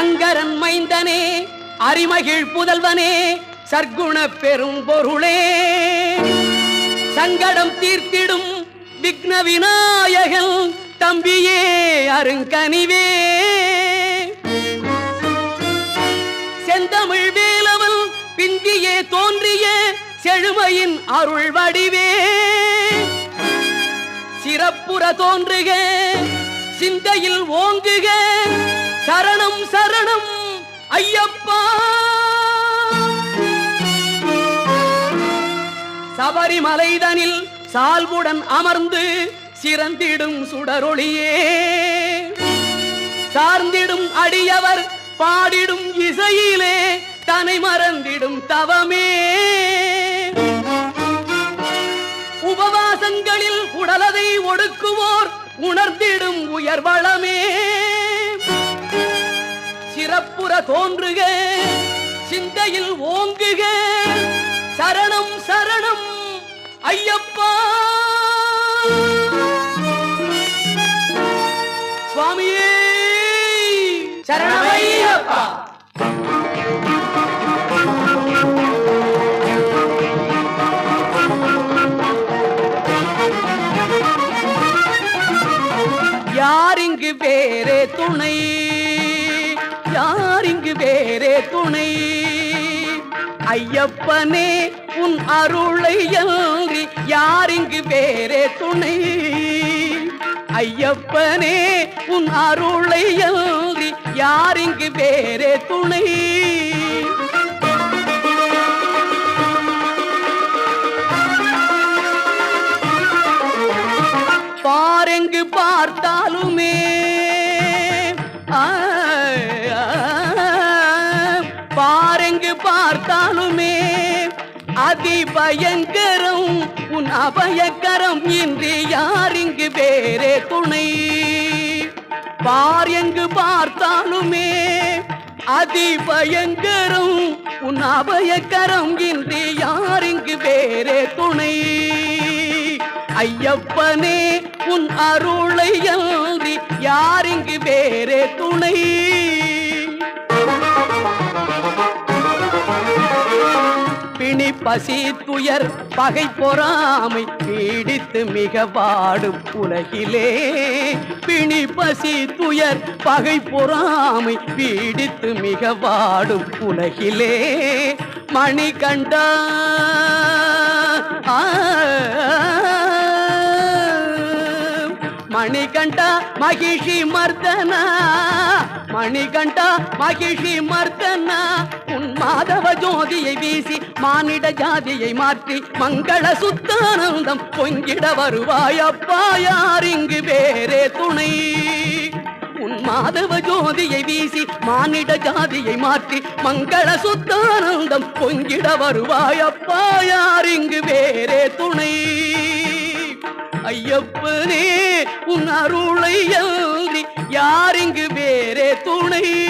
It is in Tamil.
சங்கரன் மைந்தனே அரிமகிழ் புதல்வனே சர்க்குண பெரும் பொருளே. சங்கடம் தீர்த்திடும் விக்ன விநாயகன் தம்பியே அருங்கனிவே. செந்தமிழ் வேலவன் பிந்தியே தோன்றிய செழுமையின் அருள் வடிவே. சிறப்புற தோன்றுக சிந்தையில் ஓங்குக. சரணம் சரணம் ஐயப்பா. சபரிமலைதனில் சால்வுடன் அமர்ந்து சிறந்திடும் சுடரொளியே. சார்ந்திடும் அடியவர் பாடிடும் இசையிலே தனை மறந்திடும் தவமே. உணர்ந்திடும் உயர் வளமே. சிறப்புற தோன்றுக சிந்தையில் ஓங்குக. சரணம் சரணம் ஐயப்பா. யாரிங்கு வேறே துணை? யாரிங்கு வேறே துணை? ஐயப்பனே உன் அருளை அன்றி யாரிங்கு வேறே துணை? ஐயப்பனே உன் அருளை அன்றி யாரிங்கு வேறே துணை? பாரெங்கு பார்த்தாலுமே அதி பயங்கரம் உன் அபயக்கரம் இன்றி யார் இங்கு வேறே துணை. பார் எங்கு பார்த்தாலுமே அதி பயங்கரம் உன் அபயக்கரம் இன்றி யார் இங்கு வேறே துணை. ஐயப்பனே உன் அருளை அன்றி யார் இங்கு வேறே துணை. பசி துயர் பகை பொறாமை பீடித்து மிக வாடும் உலகிலே. பிணி பசி துயர் பகை பொறாமை பீடித்து மிக வாடும் உலகிலே. மணிகண்டா ஆ மணிகண்டா மகிஷி மர்தனா மணிகண்டா மகிழ்ச்சி மர்த்தனா? உன் மாதவ ஜோதியை வீசி மானிட ஜாதியை மாற்றி மங்கள சுத்தானந்தம் பொங்கிட வருவாயப்பா யார் இங்கு வேறே துணை? உன் மாதவ ஜோதியை வீசி மானிட ஜாதியை மாற்றி மங்கள சுத்தானந்தம் பொங்கிட வருவாயப்பா யார் இங்கு வேறே துணை? ஐயப்பனே உன் அருளை யார் யாரிங்கு வேறே துணை